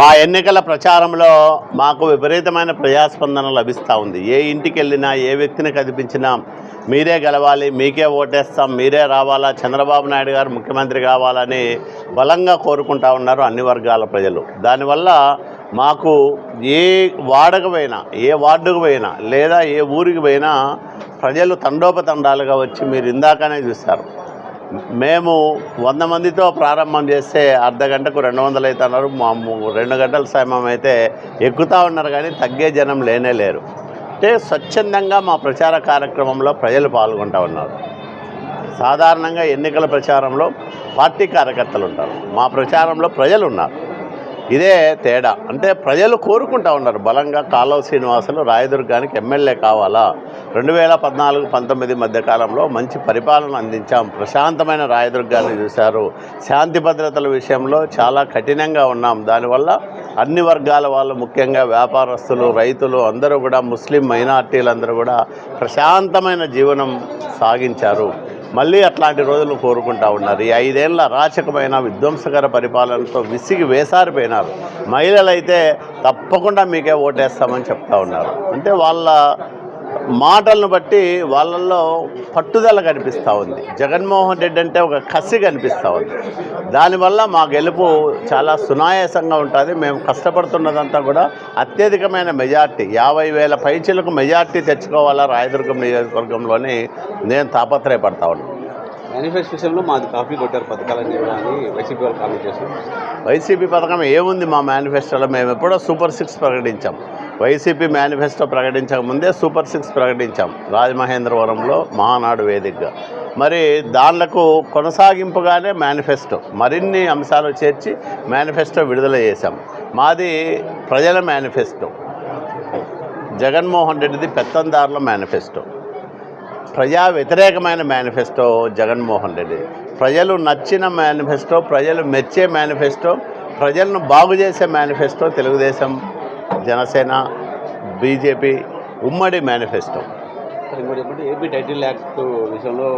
మా ఎన్నికల ప్రచారంలో మాకు విపరీతమైన ప్రజాస్పందన లభిస్తూ ఉంది. ఏ ఇంటికి వెళ్ళినా ఏ వ్యక్తిని కనిపించినా మీరే గెలవాలి మీకే ఓటేస్తాం మీరే రావాలా చంద్రబాబు నాయుడు గారు ముఖ్యమంత్రి కావాలని బలంగా కోరుకుంటా ఉన్నారు అన్ని వర్గాల ప్రజలు. దానివల్ల మాకు ఏ వాడకు పోయినా ఏ వార్డుకు పోయినా లేదా ఏ ఊరికి పోయినా ప్రజలు తండోపతండాలుగా వచ్చి మీరు ఇందాకనే చూస్తారు మేము వంద మందితో ప్రారంభం చేస్తే అర్ధ గంటకు రెండు వందలు అవుతున్నారు మా రెండు గంటల సమయం అయితే ఎక్కుతూ ఉన్నారు కానీ తగ్గే జనం లేనే లేరు. అంటే స్వచ్ఛందంగా మా ప్రచార కార్యక్రమంలో ప్రజలు పాల్గొంటూ ఉన్నారు. సాధారణంగా ఎన్నికల ప్రచారంలో పార్టీ కార్యకర్తలు ఉంటారు. మా ప్రచారంలో ప్రజలు ఉన్నారు. ఇదే తేడా. అంటే ప్రజలు కోరుకుంటా ఉన్నారు. బలంగా కాలువ శ్రీనివాసులు రాయదుర్గానికి ఎమ్మెల్యే కావాలా? రెండు వేల పద్నాలుగు పంతొమ్మిది మధ్యకాలంలో మంచి పరిపాలన అందించాం. ప్రశాంతమైన రాయదుర్గాన్ని చూశారు. శాంతి భద్రతల విషయంలో చాలా కఠినంగా ఉన్నాం. దానివల్ల అన్ని వర్గాల వాళ్ళు ముఖ్యంగా వ్యాపారస్తులు రైతులు అందరూ కూడా ముస్లిం మైనార్టీలందరూ కూడా ప్రశాంతమైన జీవనం సాగించారు. మళ్ళీ అట్లాంటి రోజులు కోరుకుంటా ఉన్నారు. ఈ ఐదేళ్ళ అరాచకమైన విధ్వంసకర పరిపాలనతో విసిగి వేసారిపోయినారు. మహిళలైతే తప్పకుండా మీకే ఓటేస్తామని చెప్తా ఉన్నారు. అంటే వాళ్ళ మాటలను బట్టి వాళ్ళల్లో పట్టుదల కనిపిస్తూ ఉంది. జగన్మోహన్ రెడ్డి అంటే ఒక కసి కనిపిస్తూ ఉంది. దానివల్ల మా గెలుపు చాలా సునాయాసంగా ఉంటుంది. మేము కష్టపడుతున్నదంతా కూడా అత్యధికమైన మెజార్టీ. యాభై వేల పైచలకు మెజార్టీ తెచ్చుకోవాలా రాయదుర్గం నియోజకవర్గంలోని నేను తాపత్రయపడతా ఉన్నాను మేనిఫెస్టో విషయంలో మాది కాపీ కొట్టారు పథకాలన్నీ కూడా అని వైసీపీ వాళ్ళు కామెంట్ చేశారు. వైసీపీ పథకం ఏముంది మా మేనిఫెస్టోలో? మేము ఎప్పుడో సూపర్ సిక్స్ ప్రకటించాం. వైసీపీ మేనిఫెస్టో ప్రకటించక ముందే సూపర్ సిక్స్ ప్రకటించాం. రాజమహేంద్రవరంలో మహానాడు వేదికగా. మరి దానిలకు కొనసాగింపుగానే మేనిఫెస్టో. మరిన్ని అంశాలు చేర్చి మేనిఫెస్టో విడుదల చేశాం. మాది ప్రజల మేనిఫెస్టో. జగన్మోహన్ రెడ్డిది పెత్తందారుల మేనిఫెస్టో. ప్రజా వ్యతిరేకమైన మేనిఫెస్టో జగన్మోహన్ రెడ్డి. ప్రజలు నచ్చిన మేనిఫెస్టో ప్రజలు మెచ్చే మేనిఫెస్టో ప్రజలను బాగు చేసే మేనిఫెస్టో తెలుగుదేశం జనసేన బీజేపీ ఉమ్మడి మేనిఫెస్టో. ఏపీ టైటిల్ యాక్ట్ విషయంలో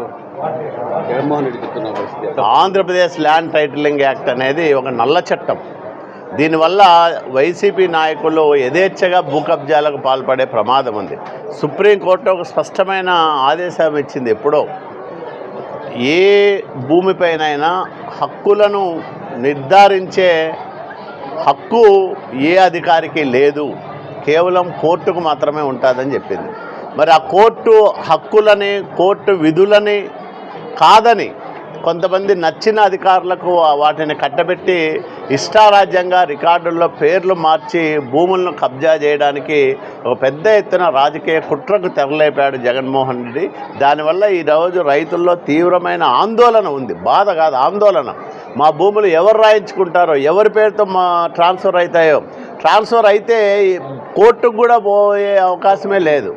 జగన్మోహన్ రెడ్డి చెప్తున్న పరిస్థితి ఆంధ్రప్రదేశ్ ల్యాండ్ టైటిలింగ్ యాక్ట్ అనేది ఒక నల్ల చట్టం. దీనివల్ల వైసీపీ నాయకులు యథేచ్ఛగా భూ కబ్జాలకు పాల్పడే ప్రమాదం ఉంది. సుప్రీంకోర్టు ఒక స్పష్టమైన ఆదేశం ఇచ్చింది ఎప్పుడో. ఏ భూమిపైనైనా హక్కులను నిర్ధారించే హక్కు ఏ అధికారికి లేదు. కేవలం కోర్టుకు మాత్రమే ఉంటుందని చెప్పింది. మరి ఆ కోర్టు హక్కులని కోర్టు విధులని కాదని కొంతమంది నచ్చిన అధికారులకు వాటిని కట్టబెట్టి ఇష్టారాజ్యంగా రికార్డుల్లో పేర్లు మార్చి భూములను కబ్జా చేయడానికి ఒక పెద్ద ఎత్తున రాజకీయ కుట్రకు తెరలేపాడు జగన్మోహన్ రెడ్డి. దానివల్ల ఈరోజు రైతుల్లో తీవ్రమైన ఆందోళన ఉంది. బాధ కాదు ఆందోళన. మా భూములు ఎవరు రాయించుకుంటారో ఎవరి పేరుతో మా ట్రాన్స్ఫర్ అవుతాయో ట్రాన్స్ఫర్ అయితే కోర్టుకు కూడా పోయే అవకాశమే లేదు.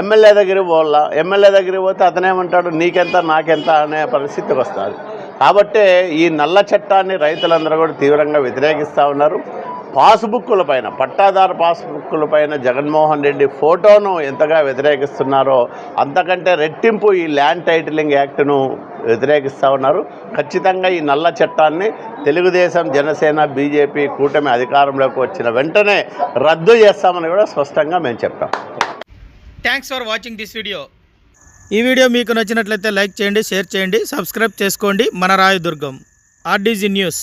ఎమ్మెల్యే దగ్గరికి పోవాలా? ఎమ్మెల్యే దగ్గరికి పోతే అతనేమంటాడు నీకెంత నాకెంత అనే పరిస్థితికి వస్తుంది. కాబట్టి ఈ నల్ల చట్టాన్ని రైతులందరూ కూడా తీవ్రంగా వ్యతిరేకిస్తూ ఉన్నారు. పాస్బుక్కుల పైన పట్టాదారు పాస్బుక్కుల పైన జగన్మోహన్ రెడ్డి ఫోటోను ఎంతగా వ్యతిరేకిస్తున్నారో అంతకంటే రెట్టింపు ఈ ల్యాండ్ టైటిలింగ్ యాక్ట్ను వ్యతిరేకిస్తూ ఉన్నారు. ఖచ్చితంగా ఈ నల్ల చట్టాన్ని తెలుగుదేశం జనసేన బీజేపీ కూటమి అధికారంలోకి వచ్చిన వెంటనే రద్దు చేస్తామని కూడా స్పష్టంగా మేము చెప్తాం thanks for watching this video ఈ వీడియో మీకు నచ్చినట్లయితే లైక్ చేయండి షేర్ చేయండి సబ్స్క్రైబ్ చేసుకోండి. మన రాయదుర్గం ఆర్డీజీ న్యూస్.